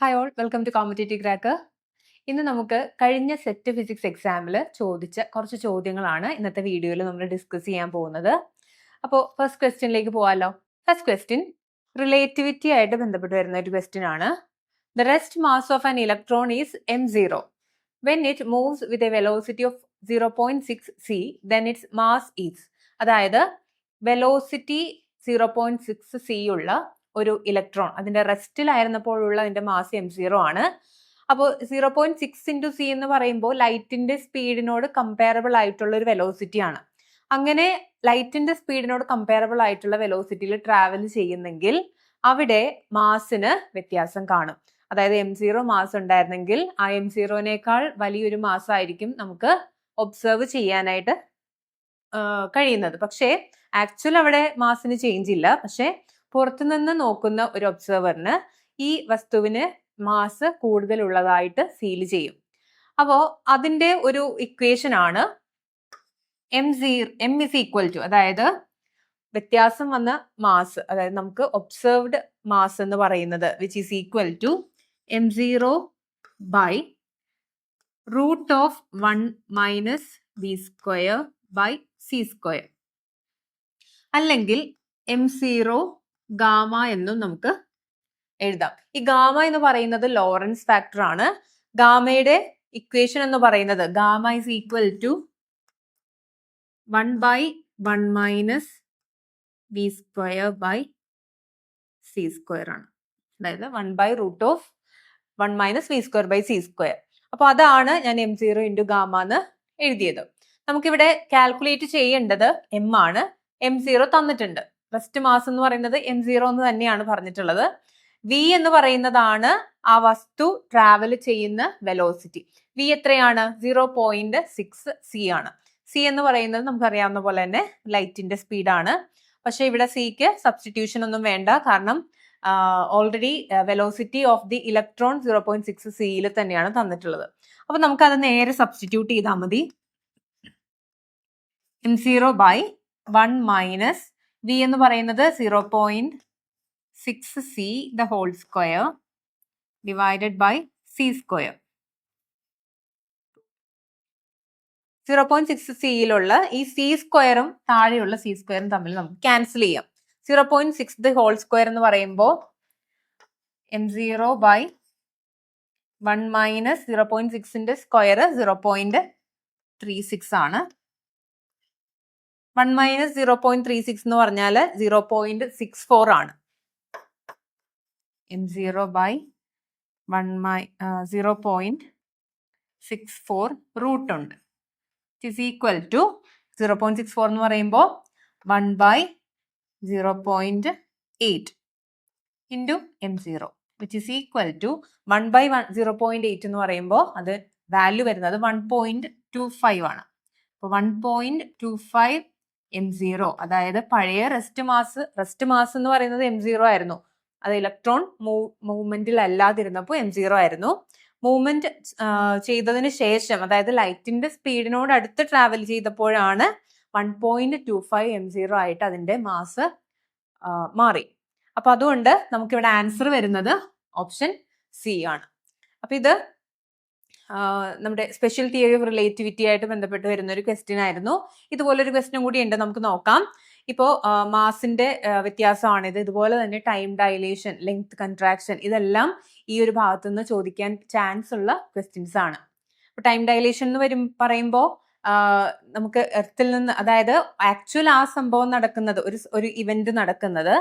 Hi all welcome to Competitive Crack ഇന്ന് നമുക്ക് കഴിഞ്ഞ സെറ്റ് ഫിസിക്സ് എക്സാമിൽ ചോദിച്ച കുറച്ച് ചോദ്യങ്ങളാണ് ഇന്നത്തെ വീഡിയോയിൽ നമ്മൾ ഡിസ്കസ് ചെയ്യാൻ പോകുന്നത്. അപ്പോൾ ഫസ്റ്റ് ക്വസ്റ്റ്യനിലേക്ക് പോകാമല്ലോ ഫസ്റ്റ് ക്വസ്റ്റ്യൻ റിലേറ്റിവിറ്റി ആയിട്ട് ബന്ധപ്പെട്ട് വരുന്ന ഒരു ക്വസ്റ്റ്യൻ ആണ്. The rest mass of an electron is M zero when it moves with a velocity of zero point six C then its mass is അതായത് velocity zero point six C ഉള്ള ഒരു electron അതിന്റെ റെസ്റ്റിലായിരുന്നപ്പോഴുള്ള അതിന്റെ mass M zero ആണ്. അപ്പോൾ zero point six into C എന്ന് പറയുമ്പോൾ ലൈറ്റിന്റെ സ്പീഡിനോട് കമ്പയറബിൾ ആയിട്ടുള്ള ഒരു വെലോസിറ്റി ആണ്. അങ്ങനെ ലൈറ്റിന്റെ സ്പീഡിനോട് കമ്പയറബിൾ ആയിട്ടുള്ള വെലോസിറ്റിയിൽ ട്രാവൽ ചെയ്യുന്നെങ്കിൽ അവിടെ മാസിന് വ്യത്യാസം കാണും. അതായത് എം സീറോ മാസ് ഉണ്ടായിരുന്നെങ്കിൽ ആ എം സീറോനേക്കാൾ വലിയൊരു മാസമായിരിക്കും നമുക്ക് ഒബ്സർവ് ചെയ്യാനായിട്ട് കഴിയുന്നത്. പക്ഷേ ആക്ച്വൽ അവിടെ മാസിന് ചേഞ്ച് ഇല്ല. പക്ഷേ പുറത്തുനിന്ന് നോക്കുന്ന ഒരു ഒബ്സർവറിന് ഈ വസ്തുവിന് മാസ് കൂടുതലുള്ളതായിട്ട് ഫീൽ ചെയ്യും. അപ്പോൾ അതിന്റെ ഒരു ഇക്വേഷൻ ആണ് M zero M is equal to അതായത് വ്യത്യാസം വന്ന മാസ് അതായത് നമുക്ക് ഒബ്സർവ്ഡ് മാസ് എന്ന് പറയുന്നത് which is equal to M zero by root of one minus B square by C square അല്ലെങ്കിൽ എം സീറോ ഗാമ എന്നും നമുക്ക് എഴുതാം. ഈ ഗാമ എന്ന് പറയുന്നത് ലോറൻസ് ഫാക്ടർ ആണ്. ഗാമയുടെ ഇക്വേഷൻ എന്ന് പറയുന്നത് gamma is equal to one by one minus B square by C square ആണ്. അതായത് one by root of one minus V square by C square അപ്പോൾ അതാണ് ഞാൻ എം സീറോ ഇന്റു ഗാമ എന്ന് എഴുതിയത്. നമുക്കിവിടെ കാൽക്കുലേറ്റ് ചെയ്യേണ്ടത് എം ആണ്. എം സീറോ തന്നിട്ടുണ്ട്. റെസ്റ്റ് മാസ് എന്ന് പറയുന്നത് എം സീറോ എന്ന് തന്നെയാണ് പറഞ്ഞിട്ടുള്ളത്. വി എന്ന് പറയുന്നതാണ് ആ വസ്തു ട്രാവൽ ചെയ്യുന്ന വെലോസിറ്റി വി എത്രയാണ്? സീറോ പോയിന്റ് സിക്സ് സി ആണ്. സി എന്ന് പറയുന്നത് നമുക്കറിയാവുന്ന പോലെ തന്നെ ലൈറ്റിന്റെ സ്പീഡാണ് പക്ഷെ ഇവിടെ സിക്ക് സബ്സ്റ്റിറ്റ്യൂഷൻ ഒന്നും വേണ്ട. കാരണം already velocity of the electron zero point six സിയിൽ തന്നെയാണ് തന്നിട്ടുള്ളത്. അപ്പൊ നമുക്കത് നേരെ സബ്സ്റ്റിറ്റ്യൂട്ട് ചെയ്താൽ മതി. M zero by one minus V എന്ന് പറയുന്നത് zero point six C the whole square divided by C square zero point six സിയിലുള്ള ഈ സി സ്ക്വയറും താഴെയുള്ള സി സ്ക്വയറും തമ്മിൽ നമുക്ക് ക്യാൻസൽ ചെയ്യാം. Zero point six the whole square എന്ന് പറയുമ്പോൾ M zero by one minus zero point സിക്സിന്റെ square zero point three six ആണ്. One minus zero point three six എന്ന് പറഞ്ഞാൽ സീറോ പോയിന്റ് സിക്സ് ഫോർ ആണ്. M zero by one my zero point six four root ഉണ്ട്. It is equal to zero point six four എന്ന് പറയുമ്പോൾ one by zero point eight into M zero which is equal to one by one zero point eight എന്ന് പറയുമ്പോൾ അത് value വരുന്നത് one point two five ആണ്. അപ്പോൾ one point two five M zero അതായത് പഴയ റെസ്റ്റ് മാസ് റെസ്റ്റ് മാസ് എന്ന് പറയുന്നത് എം സീറോ ആയിരുന്നു. അത് ഇലക്ട്രോൺ മൂവ് മൂവ്മെന്റിൽ അല്ലാതിരുന്നപ്പോൾ എം സീറോ ആയിരുന്നു മൂവ്മെന്റ് ചെയ്തതിന് ശേഷം അതായത് ലൈറ്റിന്റെ സ്പീഡിനോട് അടുത്ത് ട്രാവൽ ചെയ്തപ്പോഴാണ് one point two five M zero ആയിട്ട് അതിന്റെ മാസ് മാറി. അപ്പൊ അതുകൊണ്ട് നമുക്കിവിടെ ആൻസർ വരുന്നത് ഓപ്ഷൻ സി ആണ്. അപ്പൊ ഇത് നമ്മുടെ സ്പെഷ്യൽ തിയറി ഓഫ് റിലേറ്റിവിറ്റി ആയിട്ട് ബന്ധപ്പെട്ട് വരുന്ന ഒരു ക്വസ്റ്റ്യൻ ആയിരുന്നു. ഇതുപോലൊരു ക്വസ്റ്റ്യൻ കൂടി ഉണ്ട് നമുക്ക് നോക്കാം. ഇപ്പോൾ മാസിന്റെ വ്യത്യാസമാണിത്. ഇതുപോലെ തന്നെ ടൈം ഡയലേഷൻ ലെങ്ത് കൺട്രാക്ഷൻ ഇതെല്ലാം ഈ ഒരു ഭാഗത്തു നിന്ന് ചോദിക്കാൻ ചാൻസ് ഉള്ള ക്വസ്റ്റ്യൻസ് ആണ്. അപ്പോൾ ടൈം ഡയലേഷൻ എന്ന് വരും പറയുമ്പോൾ നമുക്ക് എർത്തിൽ നിന്ന് അതായത് ആക്ച്വൽ ആ സംഭവം നടക്കുന്നത് ഒരു ഒരു ഇവന്റ് നടക്കുന്നത്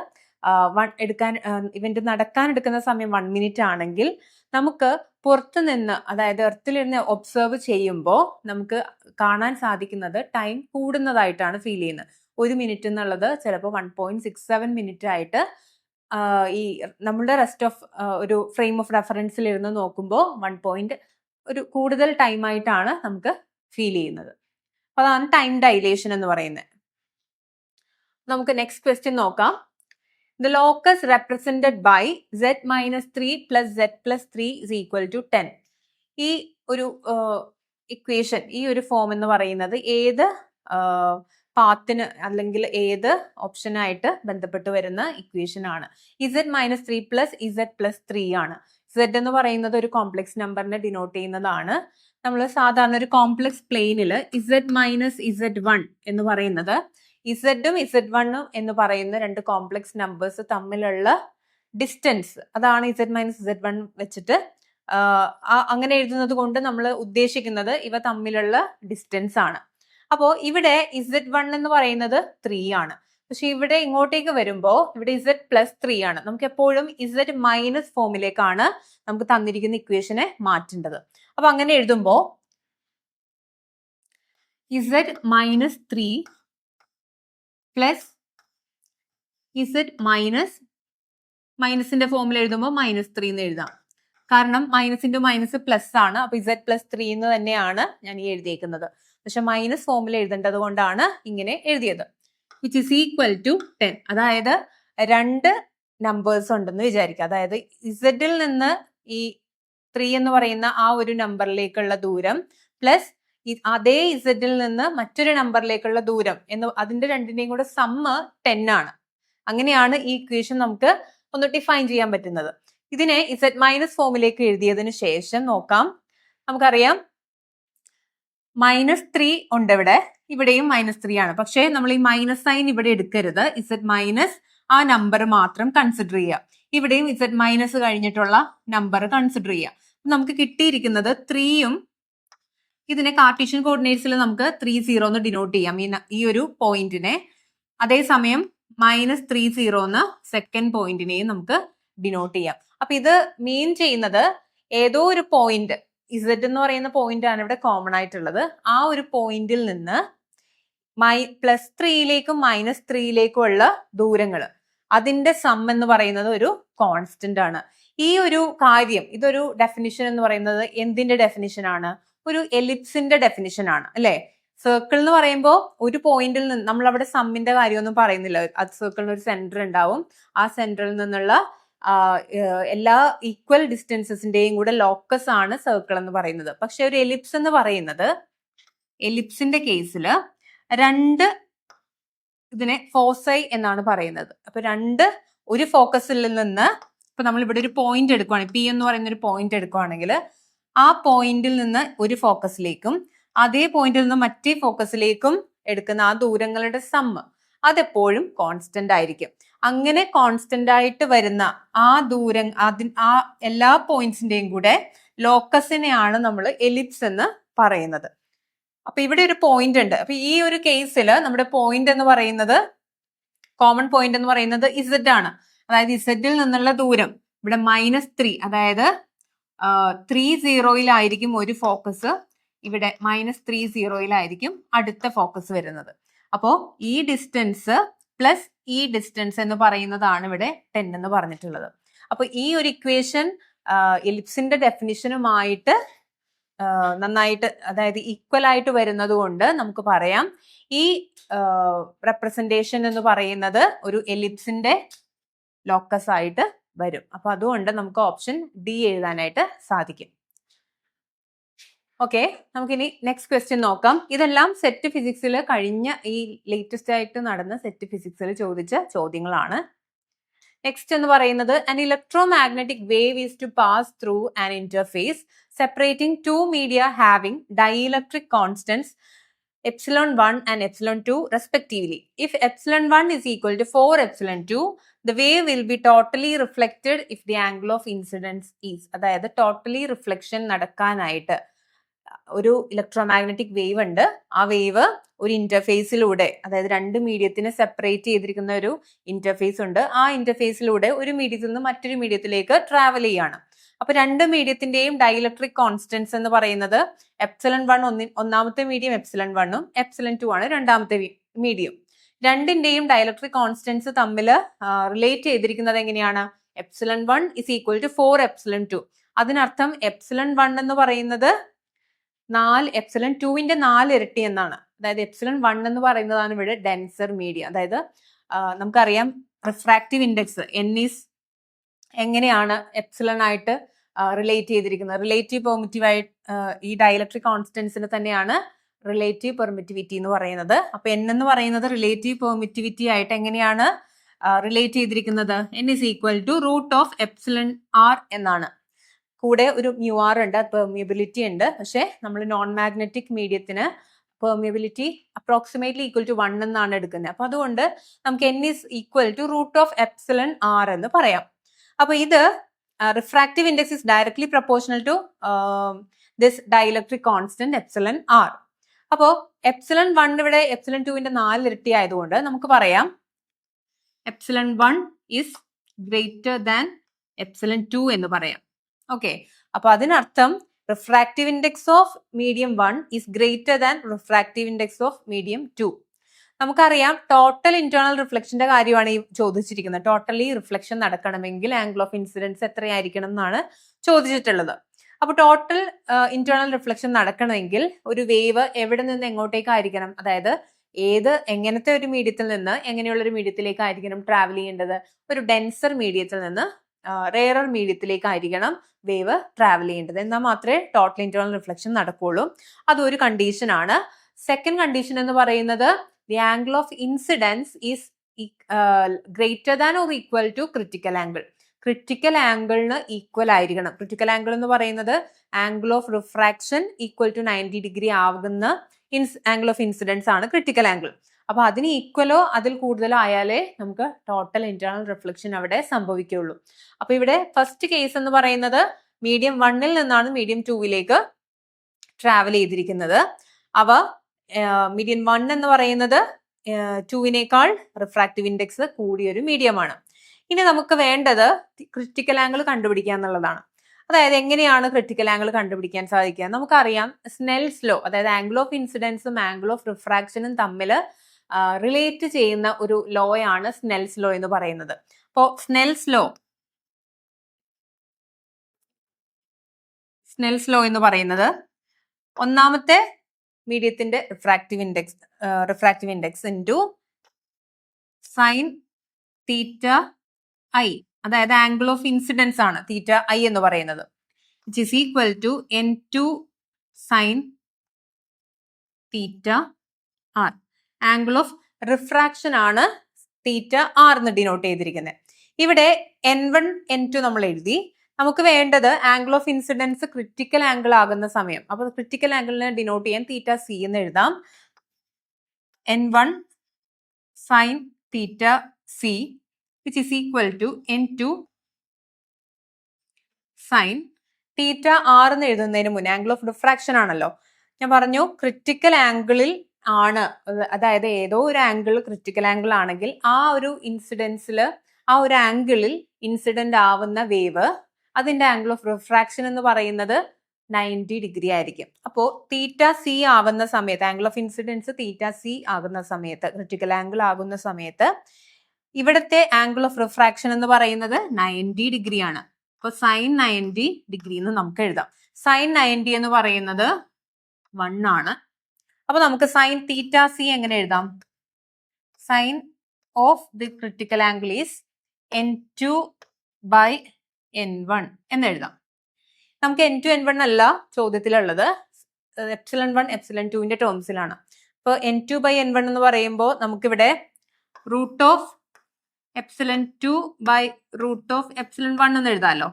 വൺ എടുക്കാൻ ഇവന്റ് നടക്കാൻ എടുക്കുന്ന സമയം വൺ മിനിറ്റ് ആണെങ്കിൽ നമുക്ക് പുറത്തു നിന്ന് അതായത് എർത്തിൽ എർത്തിലിരുന്ന് ഒബ്സർവ് ചെയ്യുമ്പോൾ നമുക്ക് കാണാൻ സാധിക്കുന്നത് ടൈം കൂടുന്നതായിട്ടാണ് ഫീൽ ചെയ്യുന്നത്. ഒരു മിനിറ്റ് എന്നുള്ളത് ചിലപ്പോൾ one point six seven minute ആയിട്ട് ഈ നമ്മളുടെ റെസ്റ്റ് ഓഫ് ഒരു ഫ്രെയിം ഓഫ് റെഫറൻസിൽ ഇരുന്ന് നോക്കുമ്പോൾ വൺ പോയിന്റ് ഒരു കൂടുതൽ ടൈം ആയിട്ടാണ് നമുക്ക് ഫീൽ ചെയ്യുന്നത്. അതാണ് ടൈം ഡൈലേഷൻ എന്ന് പറയുന്നത്. നമുക്ക് നെക്സ്റ്റ് ക്വസ്റ്റ്യൻ നോക്കാം. The locus represented by Z minus three plus Z plus three is equal to ten ഈ ഒരു ഇക്വേഷൻ ഈ ഒരു ഫോം എന്ന് പറയുന്നത് ഏത് പാത്തിന് അല്ലെങ്കിൽ ഏത് ഓപ്ഷനായിട്ട് ബന്ധപ്പെട്ട് വരുന്ന ഇക്വേഷൻ ആണ്. Z minus three plus Z plus three ആണ്. സെഡ് എന്ന് പറയുന്നത് ഒരു കോംപ്ലക്സ് നമ്പറിനെ ഡിനോട്ട് ചെയ്യുന്നതാണ്. നമ്മൾ സാധാരണ ഒരു കോംപ്ലക്സ് പ്ലെയിനിൽ ഇസഡ് മൈനസ് ഇസഡ് വൺ എന്ന് പറയുന്നത് ഇസഡും ഇസഡ് വണ്ണും എന്ന് പറയുന്ന രണ്ട് കോംപ്ലക്സ് നമ്പേഴ്സ് തമ്മിലുള്ള ഡിസ്റ്റൻസ് അതാണ് ഇസഡ് മൈനസ് ഇസഡ് വൺ വെച്ചിട്ട് അങ്ങനെ എഴുതുന്നത് കൊണ്ട് നമ്മൾ ഉദ്ദേശിക്കുന്നത് ഇവ തമ്മിലുള്ള ഡിസ്റ്റൻസ് ആണ്. അപ്പോൾ ഇവിടെ ഇസഡ് വൺ എന്ന് പറയുന്നത് ത്രീ ആണ്. പക്ഷെ ഇവിടെ ഇങ്ങോട്ടേക്ക് വരുമ്പോൾ ഇവിടെ ഇസഡ് പ്ലസ് ത്രീ ആണ്. നമുക്ക് എപ്പോഴും ഇസഡ് മൈനസ് ഫോമിലേക്കാണ് നമുക്ക് തന്നിരിക്കുന്ന ഇക്വേഷനെ മാറ്റേണ്ടത്. അപ്പൊ അങ്ങനെ എഴുതുമ്പോൾ Z minus three plus Z minus മൈനസിന്റെ ഫോമിൽ എഴുതുമ്പോൾ മൈനസ് ത്രീ എന്ന് എഴുതാം. കാരണം മൈനസ് ഇന്റു മൈനസ് പ്ലസ് ആണ്. അപ്പൊ ഇസഡ് പ്ലസ് ത്രീ എന്ന് തന്നെയാണ് ഞാൻ ഈ എഴുതിയേക്കുന്നത്. പക്ഷെ മൈനസ് ഫോമിൽ എഴുതേണ്ടത് കൊണ്ടാണ് ഇങ്ങനെ എഴുതിയത്. Which is equal to ten അതായത് രണ്ട് നമ്പേഴ്സ് ഉണ്ടെന്ന് വിചാരിക്കുക. അതായത് ഇസഡിൽ നിന്ന് ഈ ത്രീ എന്ന് പറയുന്ന ആ ഒരു നമ്പറിലേക്കുള്ള ദൂരം പ്ലസ് അതേ ഇസഡിൽ നിന്ന് മറ്റൊരു നമ്പറിലേക്കുള്ള ദൂരം എന്ന് അതിന്റെ രണ്ടിന്റെയും കൂടെ സമ്മ് ടെൻ ആണ്. അങ്ങനെയാണ് ഈ ഇക്വേഷൻ നമുക്ക് ഒന്ന് ഡിഫൈൻ ചെയ്യാൻ പറ്റുന്നത്. ഇതിനെ ഇസഡ് മൈനസ് ഫോമിലേക്ക് എഴുതിയതിനു ശേഷം നോക്കാം. നമുക്കറിയാം. മൈനസ് ത്രീ ഉണ്ട് ഇവിടെ. ഇവിടെയും മൈനസ് ത്രീ ആണ്. പക്ഷേ നമ്മൾ ഈ മൈനസ് സൈൻ ഇവിടെ എടുക്കരുത്. ഇസഡ് മൈനസ് ആ നമ്പർ മാത്രം കൺസിഡർ ചെയ്യുക. ഇവിടെയും ഇസഡ് മൈനസ് കഴിഞ്ഞിട്ടുള്ള നമ്പർ കൺസിഡർ ചെയ്യുക. നമുക്ക് കിട്ടിയിരിക്കുന്നത് ത്രീയും ഇതിനെ കാർട്ടീഷ്യൻ കോർഡിനേറ്റ്സിൽ നമുക്ക് ത്രീ സീറോ എന്ന് ഡിനോട്ട് ചെയ്യാം. ഈ ഈ ഒരു പോയിന്റിനെ അതേസമയം മൈനസ് ത്രീ സീറോ എന്ന് സെക്കൻഡ് പോയിന്റിനെയും നമുക്ക് ഡിനോട്ട് ചെയ്യാം. അപ്പൊ ഇത് മീൻ ചെയ്യുന്നത് ഏതോ ഒരു പോയിന്റ് ഇസഡ് എന്ന് പറയുന്ന പോയിന്റ് ആണ് ഇവിടെ കോമൺ ആയിട്ടുള്ളത്. ആ ഒരു പോയിന്റിൽ നിന്ന് മൈ പ്ലസ് ത്രീയിലേക്കും മൈനസ് ത്രീയിലേക്കും ഉള്ള ദൂരങ്ങൾ. അതിന്റെ സം എന്ന് പറയുന്നത് ഒരു കോൺസ്റ്റന്റ് ആണ്. ഈ ഒരു കാര്യം ഇതൊരു ഡെഫിനിഷൻ എന്ന് പറയുന്നത് എന്തിന്റെ ഡെഫിനിഷൻ ആണ്? ഒരു എലിപ്സിന്റെ ഡെഫിനിഷൻ ആണ് അല്ലെ? സർക്കിൾ എന്ന് പറയുമ്പോൾ ഒരു പോയിന്റിൽ നിന്ന് നമ്മൾ അവിടെ സമ്മിന്റെ കാര്യമൊന്നും പറയുന്നില്ല. അത് സർക്കിളിന് ഒരു സെന്റർ ഉണ്ടാവും. ആ സെന്ററിൽ നിന്നുള്ള എല്ലാ ഈക്വൽ ഡിസ്റ്റൻസസിന്റെയും കൂടെ ലോക്കസ് ആണ് സർക്കിൾ എന്ന് പറയുന്നത്. പക്ഷെ ഒരു എലിപ്സ് എന്ന് പറയുന്നത് എലിപ്സിന്റെ കേസിൽ രണ്ട് ഇതിനെ ഫോസൈ എന്നാണ് പറയുന്നത്. അപ്പൊ രണ്ട് ഒരു ഫോക്കസിൽ നിന്ന് ഇപ്പൊ നമ്മൾ ഇവിടെ ഒരു പോയിന്റ് എടുക്കുവാണെങ്കിൽ പി എന്ന് പറയുന്ന ഒരു പോയിന്റ് എടുക്കുവാണെങ്കിൽ ആ പോയിന്റിൽ നിന്ന് ഒരു ഫോക്കസിലേക്കും അതേ പോയിന്റിൽ നിന്ന് മറ്റേ ഫോക്കസിലേക്കും എടുക്കുന്ന ആ ദൂരങ്ങളുടെ സമ്മ് അതെപ്പോഴും കോൺസ്റ്റന്റ് ആയിരിക്കും. അങ്ങനെ കോൺസ്റ്റന്റ് ആയിട്ട് വരുന്ന ആ ദൂരം അതി ആ എല്ലാ പോയിന്റ്സിന്റെയും കൂടെ ലോക്കസിനെയാണ് നമ്മൾ എലിപ്സ് എന്ന് പറയുന്നത്. അപ്പൊ ഇവിടെ ഒരു പോയിന്റ് ഉണ്ട്. അപ്പൊ ഈ ഒരു കേസിൽ നമ്മുടെ പോയിന്റ് എന്ന് പറയുന്നത് കോമൺ പോയിന്റ് എന്ന് പറയുന്നത് ഇസഡ് ആണ്. അതായത് ഇസഡിൽ നിന്നുള്ള ദൂരം ഇവിടെ മൈനസ് ത്രീ അതായത് ത്രീ സീറോയിലായിരിക്കും ഒരു ഫോക്കസ് ഇവിടെ മൈനസ് ത്രീ സീറോയിലായിരിക്കും അടുത്ത ഫോക്കസ് വരുന്നത്. അപ്പോൾ ഈ ഡിസ്റ്റൻസ് പ്ലസ് ഈ ഡിസ്റ്റൻസ് എന്ന് പറയുന്നതാണ് ഇവിടെ ടെൻ എന്ന് പറഞ്ഞിട്ടുള്ളത്. അപ്പോൾ ഈ ഒരു ഇക്വേഷൻ എലിപ്സിന്റെ ഡെഫിനിഷനുമായിട്ട് നന്നായിട്ട് അതായത് ഈക്വൽ ആയിട്ട് വരുന്നത് കൊണ്ട് നമുക്ക് പറയാം. ഈ റെപ്രസെന്റേഷൻ എന്ന് പറയുന്നത് ഒരു എലിപ്സിന്റെ ലോക്കസ് ആയിട്ട് വരും. അപ്പൊ അതുകൊണ്ട് നമുക്ക് ഓപ്ഷൻ ഡി എഴുതാനായിട്ട് സാധിക്കും. ഓക്കെ നമുക്കിനി നെക്സ്റ്റ് ക്വസ്റ്റ്യൻ നോക്കാം. ഇതെല്ലാം സെറ്റ് ഫിസിക്സിൽ കഴിഞ്ഞ ഈ ലേറ്റസ്റ്റ് ആയിട്ട് നടന്ന സെറ്റ് ഫിസിക്സിൽ ചോദിച്ച ചോദ്യങ്ങളാണ്. നെക്സ്റ്റ് എന്ന് പറയുന്നത് an electromagnetic wave is to pass through an interface separating two media having dielectric constants epsilon 1 and epsilon 2 respectively. If epsilon 1 is equal to 4 epsilon 2, the wave will be totally reflected if the angle of incidence is. അതായത് totally reflection നടക്കാനായിട്ട് ഒരു electromagnetic wave ഉണ്ട് ആ wave ഒരു ഇന്റർഫേസിലൂടെ അതായത് രണ്ട് മീഡിയത്തിനെ separate ചെയ്തിരിക്കുന്ന ഒരു ഇന്റർഫേസ് ഉണ്ട് ആ ഇന്റർഫേസിലൂടെ ഒരു മീഡിയത്തിൽ നിന്ന് മറ്റൊരു മീഡിയത്തിലേക്ക് ട്രാവൽ ചെയ്യാണ് അപ്പൊ രണ്ട് മീഡിയത്തിന്റെയും ഡയലക്ട്രിക് കോൺസ്റ്റൻസ് എന്ന് പറയുന്നത് എപ്സിലൺ വൺ ഒന്നി ഒന്നാമത്തെ മീഡിയം എപ്സിലൺ വണ്ണും എപ്സിലൺ ടു ആണ് രണ്ടാമത്തെ മീഡിയം രണ്ടിന്റെയും ഡയലക്ട്രിക് കോൺസ്റ്റൻസ് തമ്മിൽ റിലേറ്റ് ചെയ്തിരിക്കുന്നത് എങ്ങനെയാണ്? Epsilon one is equal to four epsilon two അതിനർത്ഥം എപ്സിലൺ വൺ എന്ന് പറയുന്നത് നാല് എപ്സിലൺ ടുവിന്റെ നാല് ഇരട്ടി എന്നാണ്. അതായത് എപ്സിലൺ വൺ എന്ന് പറയുന്നതാണ് ഇവിടെ ഡെൻസർ മീഡിയ അതായത് നമുക്കറിയാം റിഫ്രാക്റ്റീവ് ഇൻഡെക്സ് എൻ ഈസ് എങ്ങനെയാണ് എപ്സിലൺ ആയിട്ട് റിലേറ്റ് ചെയ്തിരിക്കുന്നത്? റിലേറ്റീവ് പെർമിറ്റീവ് ആയിട്ട് ഈ ഡയലക്ട്രിക് കോൺസ്റ്റൻസിന് തന്നെയാണ് റിലേറ്റീവ് പെർമിറ്റിവിറ്റി എന്ന് പറയുന്നത്. അപ്പൊ എൻ എന്ന് പറയുന്നത് റിലേറ്റീവ് പെർമിറ്റിവിറ്റി ആയിട്ട് എങ്ങനെയാണ് റിലേറ്റ് ചെയ്തിരിക്കുന്നത്? N is equal to root of epsilon R എന്നാണ്. കൂടെ ഒരു മ്യു ആർ ഉണ്ട് പെർമിയബിലിറ്റി ഉണ്ട്. പക്ഷെ നമ്മൾ non magnetic മീഡിയത്തിന് permeability approximately equal to one എന്നാണ് എടുക്കുന്നത്. അപ്പൊ അതുകൊണ്ട് നമുക്ക് N is equal to root of epsilon R എന്ന് പറയാം. അപ്പൊ ഇത് refractive index is directly proportional to this dielectric constant epsilon R അപ്പോൾ എപ്സലൻ വൺ ഇവിടെ എപ്സലൻ ടുവിന്റെ നാലിരട്ടി ആയതുകൊണ്ട് നമുക്ക് പറയാം epsilon one is greater than epsilon two എന്ന് പറയാം. ഓക്കെ അപ്പൊ അതിനർത്ഥം refractive index of medium one is greater than refractive index of medium two നമുക്കറിയാം ടോട്ടൽ ഇന്റേണൽ റിഫ്ലക്ഷന്റെ കാര്യമാണ് ഈ ചോദിച്ചിരിക്കുന്നത്. ടോട്ടലി റിഫ്ലക്ഷൻ നടക്കണമെങ്കിൽ ആംഗിൾ ഓഫ് ഇൻസിഡൻസ് എത്രയായിരിക്കണം എന്നാണ് ചോദിച്ചിട്ടുള്ളത്. അപ്പൊ ടോട്ടൽ ഇന്റേണൽ റിഫ്ലക്ഷൻ നടക്കണമെങ്കിൽ ഒരു വേവ് എവിടെ നിന്ന് എങ്ങോട്ടേക്കായിരിക്കണം? അതായത് ഏത് എങ്ങനത്തെ ഒരു മീഡിയത്തിൽ നിന്ന് എങ്ങനെയുള്ള ഒരു മീഡിയത്തിലേക്കായിരിക്കണം ട്രാവൽ ചെയ്യേണ്ടത്? ഒരു ഡെൻസർ മീഡിയത്തിൽ നിന്ന് റെയറർ മീഡിയത്തിലേക്കായിരിക്കണം വേവ് ട്രാവൽ ചെയ്യേണ്ടത്. എന്നാൽ മാത്രമേ ടോട്ടൽ ഇന്റേണൽ റിഫ്ലക്ഷൻ നടക്കുകയുള്ളൂ. അതൊരു കണ്ടീഷൻ ആണ്. സെക്കൻഡ് കണ്ടീഷൻ എന്ന് പറയുന്നത് the angle of incidence is greater than or equal to critical angle critical ആംഗിളിന് equal ആയിരിക്കണം. ക്രിറ്റിക്കൽ ആംഗിൾ എന്ന് പറയുന്നത് angle of refraction equal to ninety degree ആകുന്ന ഇൻസ് ആംഗിൾ ഓഫ് ഇൻസിഡൻസ് ആണ് ക്രിറ്റിക്കൽ ആംഗിൾ അപ്പൊ അതിന് ഈക്വലോ അതിൽ കൂടുതലോ ആയാലേ നമുക്ക് ടോട്ടൽ ഇന്റേണൽ റിഫ്ലക്ഷൻ അവിടെ സംഭവിക്കുള്ളൂ അപ്പൊ ഇവിടെ ഫസ്റ്റ് കേസ് എന്ന് പറയുന്നത് മീഡിയം വണ്ണിൽ നിന്നാണ് മീഡിയം ടൂവിലേക്ക് ട്രാവൽ ചെയ്തിരിക്കുന്നത്. അവ മീഡിയം വൺ എന്ന് പറയുന്നത് ടുവിനേക്കാൾ റിഫ്രാക്റ്റീവ് ഇൻഡെക്സ് കൂടിയൊരു മീഡിയമാണ് ഇനി നമുക്ക് വേണ്ടത് ക്രിറ്റിക്കൽ ആംഗിൾ കണ്ടുപിടിക്കുക എന്നുള്ളതാണ്. അതായത് എങ്ങനെയാണ് ക്രിറ്റിക്കൽ ആംഗിൾ കണ്ടുപിടിക്കാൻ സാധിക്കുക? നമുക്കറിയാം സ്നെൽസ് ലോ അതായത് ആംഗിൾ ഓഫ് ഇൻസിഡൻസും ആംഗിൾ ഓഫ് റിഫ്രാക്ഷനും തമ്മിൽ റിലേറ്റ് ചെയ്യുന്ന ഒരു ലോയാണ് സ്നെൽസ് ലോ എന്ന് പറയുന്നത്. അപ്പോൾ സ്നെൽസ് ലോ സ്നെൽസ് ലോ എന്ന് പറയുന്നത് ഒന്നാമത്തെ മീഡിയത്തിന്റെ refractive index refractive index into sine theta I അതായത് ആംഗിൾ ഓഫ് ഇൻസിഡൻസ് ആണ് തീറ്റ ഐ എന്ന് പറയുന്നത്. It is equal to N two sine theta R angle of refraction ആണ് തീറ്റ ആർ എന്ന് ഡിനോട്ട് ചെയ്തിരിക്കുന്നത് ഇവിടെ എൻ വൺ എൻ ടു നമ്മൾ എഴുതി. നമുക്ക് വേണ്ടത് angle of incidence critical angle ആകുന്ന സമയം. അപ്പൊ ക്രിറ്റിക്കൽ ആംഗിളിനെ ഡിനോട്ട് ചെയ്യാൻ തീറ്റ സി എന്ന് എഴുതാം. N one sine theta C which is equal to N two sine theta R എന്ന് എഴുതുന്നതിന് മുന്നേ ആംഗിൾ ഓഫ് ഡിഫ്രാക്ഷൻ ആണല്ലോ. ഞാൻ പറഞ്ഞു ക്രിറ്റിക്കൽ ആംഗിളിൽ ആണ് അതായത് ഏതോ ഒരു ആംഗിൾ ക്രിറ്റിക്കൽ ആംഗിൾ ആണെങ്കിൽ ആ ഒരു ഇൻസിഡൻസിൽ ആ ഒരു ആംഗിളിൽ ഇൻസിഡന്റ് ആവുന്ന വേവ് അതിന്റെ ആംഗിൾ ഓഫ് റിഫ്രാക്ഷൻ എന്ന് പറയുന്നത് നയന്റി ഡിഗ്രി ആയിരിക്കും. അപ്പോൾ തീറ്റ സി ആവുന്ന സമയത്ത് angle of incidence theta C ആകുന്ന സമയത്ത് ക്രിറ്റിക്കൽ ആംഗിൾ ആകുന്ന സമയത്ത് ഇവിടുത്തെ ആംഗിൾ ഓഫ് റിഫ്രാക്ഷൻ എന്ന് പറയുന്നത് നയന്റി ഡിഗ്രി ആണ്. അപ്പോൾ സൈൻ നയന്റി ഡിഗ്രി എന്ന് നമുക്ക് എഴുതാം. സൈൻ നയന്റി എന്ന് പറയുന്നത് വൺ ആണ്. അപ്പൊ നമുക്ക് സൈൻ തീറ്റ സി എങ്ങനെ എഴുതാം? Sine of the critical angle is N two by N one എന്ന് എഴുതാം. നമുക്ക് എൻ ടു എൻ വൺ അല്ല ചോദ്യത്തിലുള്ളത്. എപ്സിലൺ വൺ എപ്സിലൺ ടുവിന്റെ ടേംസിലാണ് അപ്പോൾ N two by N one എന്ന് പറയുമ്പോൾ നമുക്കിവിടെ root of epsilon two by root of epsilon one എന്ന് എഴുതാമല്ലോ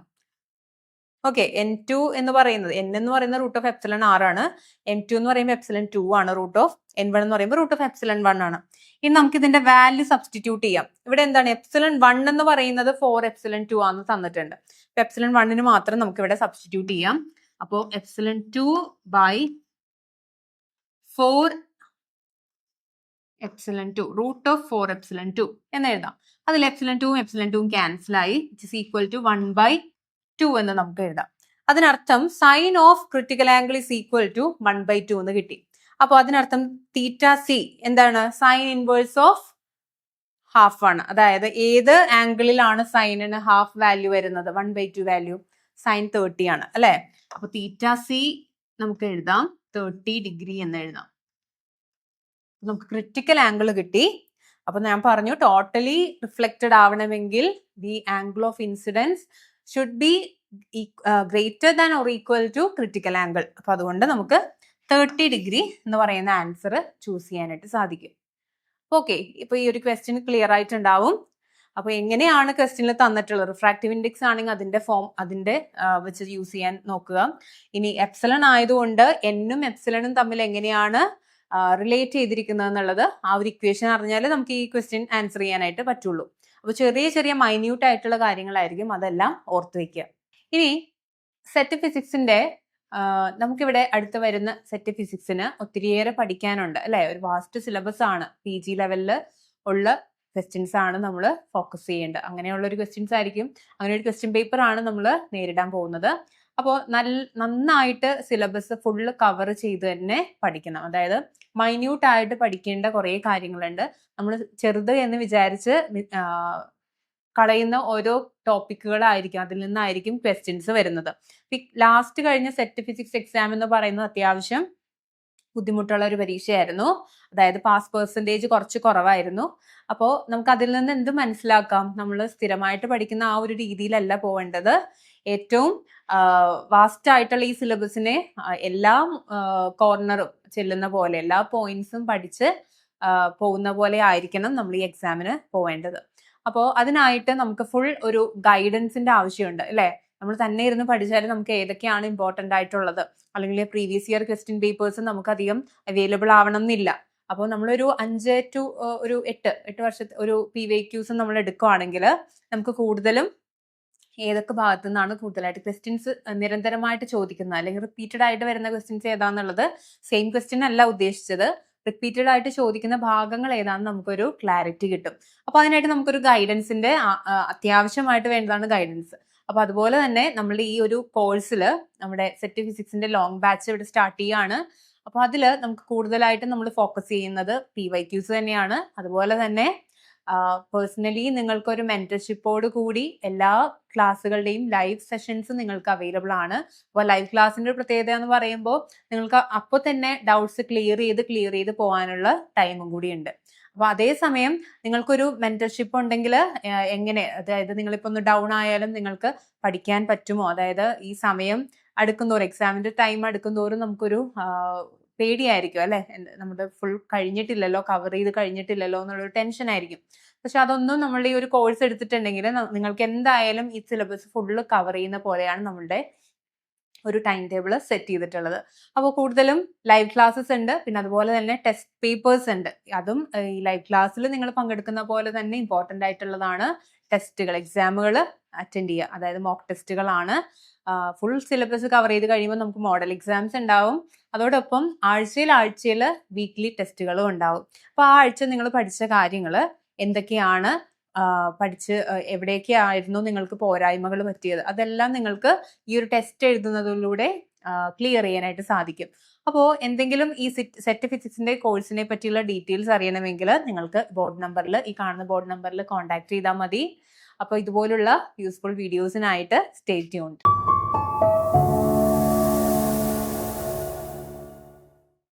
ഓക്കെ എൻ ടു എന്ന് പറയുന്നത് എൻ എന്ന് പറയുന്ന റൂട്ട് ഓഫ് എപ്സിലൺ ആർ ആണ്. എൻ ടു എന്ന് പറയുമ്പോൾ എപ്സിലൺ ടു ആണ് റൂട്ട് ഓഫ് എൻ വൺ എന്ന് പറയുമ്പോൾ റൂട്ട് ഓഫ് എപ്സിലൺ വൺ ആണ്. ഇനി നമുക്ക് ഇതിന്റെ വാല്യൂ സബ്സ്റ്റിറ്റ്യൂട്ട് ചെയ്യാം. ഇവിടെ എന്താണ്? എപ്സിലൺ വൺ എന്ന് പറയുന്നത് ഫോർ എപ്സിലൺ ടു ആണെന്ന് തന്നിട്ടുണ്ട്. എപ്സിലൺ വണ്ണിന് മാത്രം നമുക്ക് ഇവിടെ സബ്സ്റ്റിറ്റ്യൂട്ട് ചെയ്യാം. അപ്പോൾ epsilon two by four epsilon two root of four epsilon two എന്ന് എഴുതാം. അതിൽ എപ്സിലൺ ടുവും എപ്സിലൺ ടുവും ക്യാൻസൽ ആയി. It equal to one by two എന്ന് നമുക്ക് എഴുതാം. അതിനർത്ഥം sine of critical angle is equal to one by two എന്ന് കിട്ടി. അപ്പോൾ അതിനർത്ഥം തീറ്റ സി എന്താണ്? സൈൻ ഇൻവേഴ്സ് ഓഫ് ഹാഫ് ആണ് അതായത് ഏത് ആംഗിളിലാണ് സൈനിന് ഹാഫ് വാല്യൂ വരുന്നത്? One by two value sine thirty ആണ് അല്ലെ? അപ്പൊ തീറ്റ സി നമുക്ക് എഴുതാം. തേർട്ടി ഡിഗ്രി എന്ന് എഴുതാം. നമുക്ക് ക്രിട്ടിക്കൽ ആംഗിൾ കിട്ടി. അപ്പൊ ഞാൻ പറഞ്ഞു ടോട്ടലി റിഫ്ലക്റ്റഡ് ആവണമെങ്കിൽ the angle of incidence should be greater than or equal to critical angle അപ്പൊ അതുകൊണ്ട് നമുക്ക് തേർട്ടി ഡിഗ്രി എന്ന് പറയുന്ന ആൻസർ ചൂസ് ചെയ്യാനായിട്ട് സാധിക്കും. ഓക്കെ ഇപ്പൊ ഈ ഒരു ക്വസ്റ്റ്യൻ ക്ലിയർ ആയിട്ടുണ്ടാവും. അപ്പോൾ എങ്ങനെയാണ് ക്വസ്റ്റ്യനിൽ തന്നിട്ടുള്ളത്? റിഫ്രാക്റ്റീവ് ഇൻഡെക്സ് ആണെങ്കിൽ അതിന്റെ ഫോം അതിന്റെ വെച്ച് യൂസ് ചെയ്യാൻ നോക്കുക. ഇനി എപ്സലൺ ആയതുകൊണ്ട് എന്നും എപ്സലണും തമ്മിൽ എങ്ങനെയാണ് റിലേറ്റ് ചെയ്തിരിക്കുന്നത് എന്നുള്ളത് ആ ഒരു ഇക്വേഷൻ അറിഞ്ഞാൽ നമുക്ക് ഈ ക്വസ്റ്റ്യൻ ആൻസർ ചെയ്യാനായിട്ട് പറ്റുള്ളൂ. അപ്പോൾ ചെറിയ ചെറിയ മൈന്യൂട്ട് ആയിട്ടുള്ള കാര്യങ്ങളായിരിക്കും അതെല്ലാം ഓർത്ത് വെക്കുക. ഇനി സെറ്റ് ഫിസിക്സിന്റെ നമുക്കിവിടെ അടുത്ത് വരുന്ന സെറ്റ് ഫിസിക്സിന് ഒത്തിരിയേറെ പഠിക്കാനുണ്ട് അല്ലേ? ഒരു വാസ്റ്റ് സിലബസ് ആണ്. പി ജി ലെവലിൽ ഉള്ള ക്വസ്റ്റ്യൻസ് ആണ് നമ്മൾ ഫോക്കസ് ചെയ്യേണ്ടത്. അങ്ങനെയുള്ള ഒരു ക്വസ്റ്റ്യൻസ് ആയിരിക്കും. അങ്ങനെ ഒരു ക്വസ്റ്റ്യൻ പേപ്പർ ആണ് നമ്മൾ നേരിടാൻ പോകുന്നത്. അപ്പോൾ നല്ല നന്നായിട്ട് സിലബസ് ഫുള്ള് കവർ ചെയ്ത് തന്നെ പഠിക്കണം. അതായത് മൈന്യൂട്ട് ആയിട്ട് പഠിക്കേണ്ട കുറേ കാര്യങ്ങളുണ്ട്. നമ്മൾ ചെറുത് എന്ന് വിചാരിച്ച് കളയുന്ന ഓരോ ടോപ്പിക്കുകളായിരിക്കും അതിൽ നിന്നായിരിക്കും ക്വസ്റ്റ്യൻസ് വരുന്നത്. ലാസ്റ്റ് കഴിഞ്ഞ സെറ്റ് ഫിസിക്സ് എക്സാം എന്ന് പറയുന്നത് അത്യാവശ്യം ബുദ്ധിമുട്ടുള്ള ഒരു പരീക്ഷയായിരുന്നു. അതായത് പാസ് പെർസെന്റേജ് കുറച്ച് കുറവായിരുന്നു. അപ്പോൾ നമുക്ക് അതിൽ നിന്ന് എന്ത് മനസ്സിലാക്കാം? നമ്മൾ സ്ഥിരമായിട്ട് പഠിക്കുന്ന ആ ഒരു രീതിയിലല്ല പോവേണ്ടത്. ഏറ്റവും വാസ്റ്റ് ആയിട്ടുള്ള ഈ സിലബസിനെ എല്ലാ കോർണറും ചെല്ലുന്ന പോലെ എല്ലാ പോയിന്റ്സും പഠിച്ച് പോകുന്ന പോലെ ആയിരിക്കണം നമ്മൾ ഈ എക്സാമിന് പോവേണ്ടത്. അപ്പോൾ അതിനായിട്ട് നമുക്ക് ഫുൾ ഒരു ഗൈഡൻസിന്റെ ആവശ്യമുണ്ട് അല്ലേ? നമ്മൾ തന്നെ ഇരുന്ന് പഠിച്ചാൽ നമുക്ക് ഏതൊക്കെയാണ് ഇമ്പോർട്ടന്റ് ആയിട്ടുള്ളത്? അല്ലെങ്കിൽ പ്രീവിയസ് ഇയർ ക്വസ്റ്റ്യൻ പേപ്പേഴ്സ് നമുക്ക് അധികം അവൈലബിൾ ആവണം എന്നില്ല അപ്പോൾ നമ്മളൊരു അഞ്ച് ടു ഒരു എട്ട് എട്ട് വർഷത്തെ ഒരു പി വൈ ക്യൂസ് നമ്മൾ എടുക്കുവാണെങ്കിൽ നമുക്ക് കൂടുതലും ഏതൊക്കെ ഭാഗത്തു നിന്നാണ് കൂടുതലായിട്ട് ക്വസ്റ്റ്യൻസ് നിരന്തരമായിട്ട് ചോദിക്കുന്നത്? അല്ലെങ്കിൽ റിപ്പീറ്റഡ് ആയിട്ട് വരുന്ന ക്വസ്റ്റ്യൻസ് ഏതാന്നുള്ളത് സെയിം ക്വസ്റ്റ്യൻ അല്ല ഉദ്ദേശിച്ചത്. റിപ്പീറ്റഡ് ആയിട്ട് ചോദിക്കുന്ന ഭാഗങ്ങൾ ഏതാണെന്ന് നമുക്കൊരു ക്ലാരിറ്റി കിട്ടും. അപ്പൊ അതിനായിട്ട് നമുക്കൊരു ഗൈഡൻസിന്റെ അത്യാവശ്യമായിട്ട് വേണ്ടതാണ് ഗൈഡൻസ് അപ്പൊ അതുപോലെ തന്നെ നമ്മൾ ഈ ഒരു കോഴ്സിൽ നമ്മുടെ സെറ്റ് ഫിസിക്സിന്റെ ലോങ് ബാച്ച് ഇവിടെ സ്റ്റാർട്ട് ചെയ്യാണ്. അപ്പൊ അതിൽ നമുക്ക് കൂടുതലായിട്ട് നമ്മൾ ഫോക്കസ് ചെയ്യുന്നത് പി വൈ ക്യൂസ് തന്നെയാണ്. അതുപോലെ തന്നെ പേഴ്സണലി നിങ്ങൾക്കൊരു മെന്റർഷിപ്പോട് കൂടി എല്ലാ ക്ലാസ്സുകളുടെയും ലൈവ് സെഷൻസ് നിങ്ങൾക്ക് അവൈലബിൾ ആണ്. അപ്പോൾ ലൈവ് ക്ലാസ്സിന്റെ ഒരു പ്രത്യേകത എന്ന് പറയുമ്പോൾ നിങ്ങൾക്ക് അപ്പോൾ തന്നെ ഡൗട്ട്സ് ക്ലിയർ ചെയ്ത് ക്ലിയർ ചെയ്ത് പോകാനുള്ള ടൈമും കൂടി ഉണ്ട്. അപ്പോൾ അതേസമയം നിങ്ങൾക്കൊരു മെന്റർഷിപ്പ് ഉണ്ടെങ്കിൽ എങ്ങനെ അതായത് നിങ്ങളിപ്പോൾ ഒന്ന് ഡൗൺ ആയാലും നിങ്ങൾക്ക് പഠിക്കാൻ പറ്റുമോ? അതായത് ഈ സമയം അടുക്കുന്തോറും എക്സാമിന്റെ ടൈം അടുക്കുന്തോറും നമുക്കൊരു പേടിയായിരിക്കും അല്ലെ? നമ്മുടെ ഫുൾ കഴിഞ്ഞിട്ടില്ലല്ലോ കവർ ചെയ്ത് കഴിഞ്ഞിട്ടില്ലല്ലോ എന്നുള്ളൊരു ടെൻഷൻ ആയിരിക്കും. പക്ഷെ അതൊന്നും നമ്മൾ ഈ ഒരു കോഴ്സ് എടുത്തിട്ടുണ്ടെങ്കിൽ നിങ്ങൾക്ക് എന്തായാലും ഈ സിലബസ് ഫുള്ള് കവർ ചെയ്യുന്ന പോലെയാണ് നമ്മളുടെ ഒരു ടൈം ടേബിൾ സെറ്റ് ചെയ്തിട്ടുള്ളത്. അപ്പോൾ കൂടുതലും ലൈവ് ക്ലാസ്സസ് ഉണ്ട്. പിന്നെ അതുപോലെ തന്നെ ടെസ്റ്റ് പേപ്പേഴ്സ് ഉണ്ട്. അതും ഈ ലൈവ് ക്ലാസ്സിൽ നിങ്ങൾ പങ്കെടുക്കുന്ന പോലെ തന്നെ ഇമ്പോർട്ടന്റ് ആയിട്ടുള്ളതാണ് ടെസ്റ്റുകൾ എക്സാമുകൾ അറ്റൻഡ് ചെയ്യുക. അതായത് മോക്ക് ടെസ്റ്റുകളാണ് ഫുൾ സിലബസ് കവർ ചെയ്ത് കഴിയുമ്പോൾ നമുക്ക് മോഡൽ എക്സാംസ് ഉണ്ടാവും. അതോടൊപ്പം ആഴ്ചയിൽ ആഴ്ചയിൽ വീക്ക്ലി ടെസ്റ്റുകളും ഉണ്ടാവും. അപ്പോൾ ആ ആഴ്ച നിങ്ങൾ പഠിച്ച കാര്യങ്ങൾ എന്തൊക്കെയാണ്? പഠിച്ച് എവിടെയൊക്കെയായിരുന്നു നിങ്ങൾക്ക് പോരായ്മകൾ പറ്റിയത്? അതെല്ലാം നിങ്ങൾക്ക് ഈ ഒരു ടെസ്റ്റ് എഴുതുന്നതിലൂടെ ക്ലിയർ ചെയ്യാനായിട്ട് സാധിക്കും. അപ്പോൾ എന്തെങ്കിലും ഈ സെറ്റ് ഫിസിക്സിന്റെ കോഴ്സിനെ പറ്റിയുള്ള ഡീറ്റെയിൽസ് അറിയണമെങ്കിൽ നിങ്ങൾക്ക് ബോർഡ് നമ്പറിൽ ഈ കാണുന്ന ബോർഡ് നമ്പറിൽ കോൺടാക്ട് ചെയ്താൽ മതി. അപ്പോൾ ഇതുപോലുള്ള യൂസ്ഫുൾ വീഡിയോസിനായിട്ട് സ്റ്റേ ട്യൂൺഡ്